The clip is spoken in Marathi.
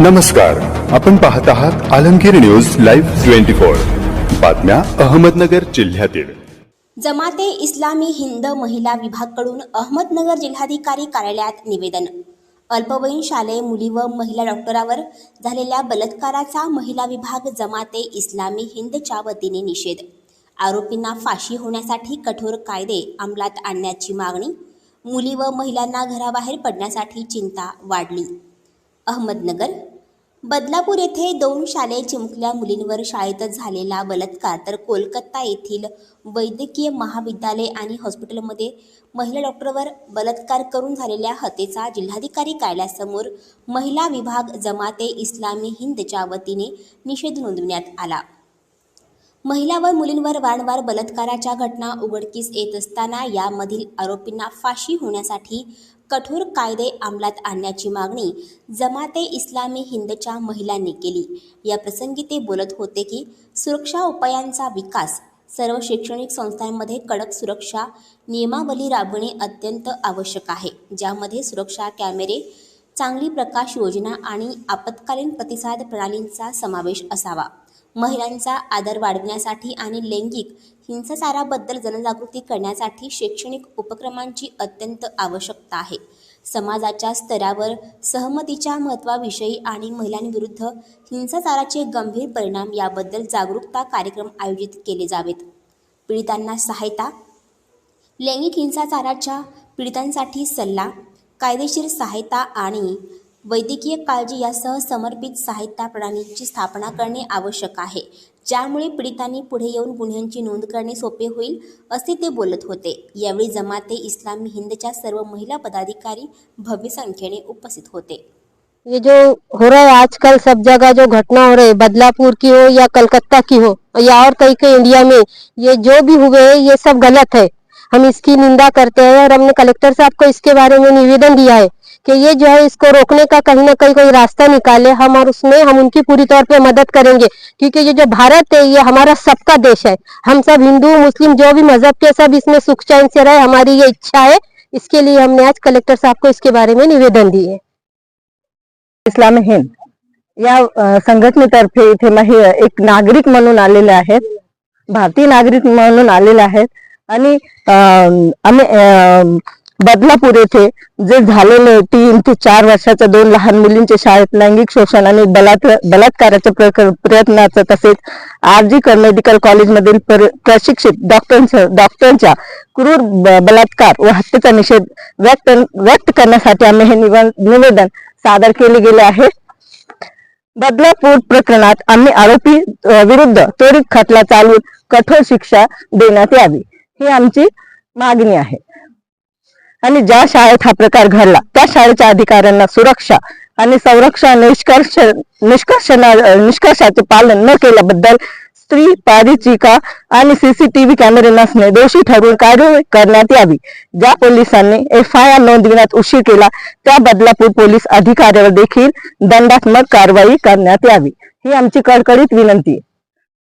नमस्कार. आपण पाहत आहात Alamgir news live twenty four. बातम्या अहमदनगर जिल्ह्यातील. जमाते इस्लामी हिंद महिला विभागकडून अहमदनगर जिल्हाधिकारी कार्यालयात निवेदन. अल्पवयीन शालेय मुली व महिला डॉक्टरावर झालेल्या बलात्काराचा महिला विभाग जमाते इस्लामी हिंदच्या वतीने निषेध. आरोपींना फाशी होण्यासाठी कठोर कायदे अंमलात आणण्याची मागणी. मुली व महिलांना घराबाहेर पडण्यासाठी चिंता वाढली. अहमदनगर. बदलापूर येथे दोन शालेय चिमुकल्या मुलींवर शाळेतच झालेला बलात्कार तर कोलकाता येथील वैद्यकीय महाविद्यालय आणि हॉस्पिटलमध्ये महिला डॉक्टरवर बलात्कार करून झालेल्या हत्येचा जिल्हाधिकारी कार्यालयासमोर महिला विभाग जमाते इस्लामी हिंदच्या वतीने निषेध नोंदवण्यात आला. महिला व मुलींवर वारंवार बलात्काराच्या घटना उघडकीस येत असताना यामधील आरोपींना फाशी होण्यासाठी कठोर कायदे अंमलात आणण्याची मागणी जमाते इस्लामी हिंदच्या महिलांनी केली. या प्रसंगी ते बोलत होते की सुरक्षा उपायांचा विकास सर्व शैक्षणिक संस्थांमध्ये कडक सुरक्षा नियमावली राबविणे अत्यंत आवश्यक आहे ज्यामध्ये सुरक्षा कॅमेरे चांगली प्रकाश योजना आणि आपत्कालीन प्रतिसाद प्रणालींचा समावेश असावा. महिलांचा आदर वाढविण्यासाठी आणि लैंगिक हिंसाचाराबद्दल जनजागृती करण्यासाठी शैक्षणिक उपक्रमांची अत्यंत आवश्यकता आहे. समाजाच्या स्तरावर सहमतीच्या महत्त्वाविषयी आणि महिलांविरुद्ध हिंसाचाराचे गंभीर परिणाम याबद्दल जागरूकता कार्यक्रम आयोजित केले जावेत. पीडितांना सहायता लैंगिक हिंसाचाराच्या पीडितांसाठी सल्ला कायदेशीर सहायता आणि वैद्यकीय काळजी यासह समर्पित साहित्य प्रणालीची स्थापना करणे आवश्यक आहे ज्यामुळे पीडितांनी पुढे येऊन गुन्ह्यांची नोंद करणे सोपे होईल असे ते बोलत होते. यावेळी जमाते इस्लामी हिंदच्या सर्व महिला पदाधिकारी भव्य संख्येने उपस्थित होते. ये जो हो रहा है आजकल सब जगह जो घटना हो रही है बदलापुर की हो या कलकत्ता की हो या और कई कई इंडिया में ये जो भी हुए है ये सब गलत है। हम इसकी निंदा करते हैं और हमने कलेक्टर साहब को इसके बारे में निवेदन दिया है। कि ये जो है इसको रोकने का कहीं ना कहीं कोई रास्ता निकाले, हम और उसमें हम उनकी पूरी तौर पे मदद करेंगे। क्योंकि ये जो भारत है, ये हमारा सबका देश है। हम सब हिंदू, मुस्लिम, जो भी मज़हब के सब इसमें सुख चैन से रहे, हमारी ये इच्छा है। इसके लिए हमने आज कलेक्टर साहब को इसके बारे में निवेदन दिए। इस्लाम हिंद। या संघटनेतर्फे इथे मही, एक नागरिक म्हणून आहेत। भारतीय नागरिक म्हणून आलेले आहेत। बदलापूर येथे जे झालेले तीन ते चार वर्षाच्या दोन लहान मुलींचे शाळेत लैंगिक शोषण आणि बलात् बलात्काराच्या प्रक- प्रयत्नाचं तसेच आरजीकर मेडिकल कॉलेजमधील पर- प्रशिक्षित डॉक्टरांच्या डॉक्टरांच्या क्रूर बलात्कार व हत्येचा निषेध व्यक्त व्यक्त करण्यासाठी आम्ही हे निवेदन सादर केले गेले आहे. बदलापूर प्रकरणात आम्ही आरोपी विरुद्ध त्वरित खटला चालवून कठोर शिक्षा देण्यात यावी. ही आमची मागणी आहे. आणि ज्या शाळेत हा प्रकार घडला त्या शाळेच्या अधिकाऱ्यांना सुरक्षा आणि संरक्षण निष्कर्ष निष्कर्षणा निष्कर्षाचे पालन न केल्याबद्दल स्त्री पारिचिका आणि सीसीटीव्ही कॅमेरे नसणे दोषी ठरवून कार्यवाही करण्यात यावी. ज्या पोलिसांनी एफ आय आर नोंदविण्यात उशीर केला त्या बदलापूर पोलीस अधिकाऱ्यावर देखील दंडात्मक कारवाई करण्यात यावी. ही आमची कडकडीत विनंती आहे.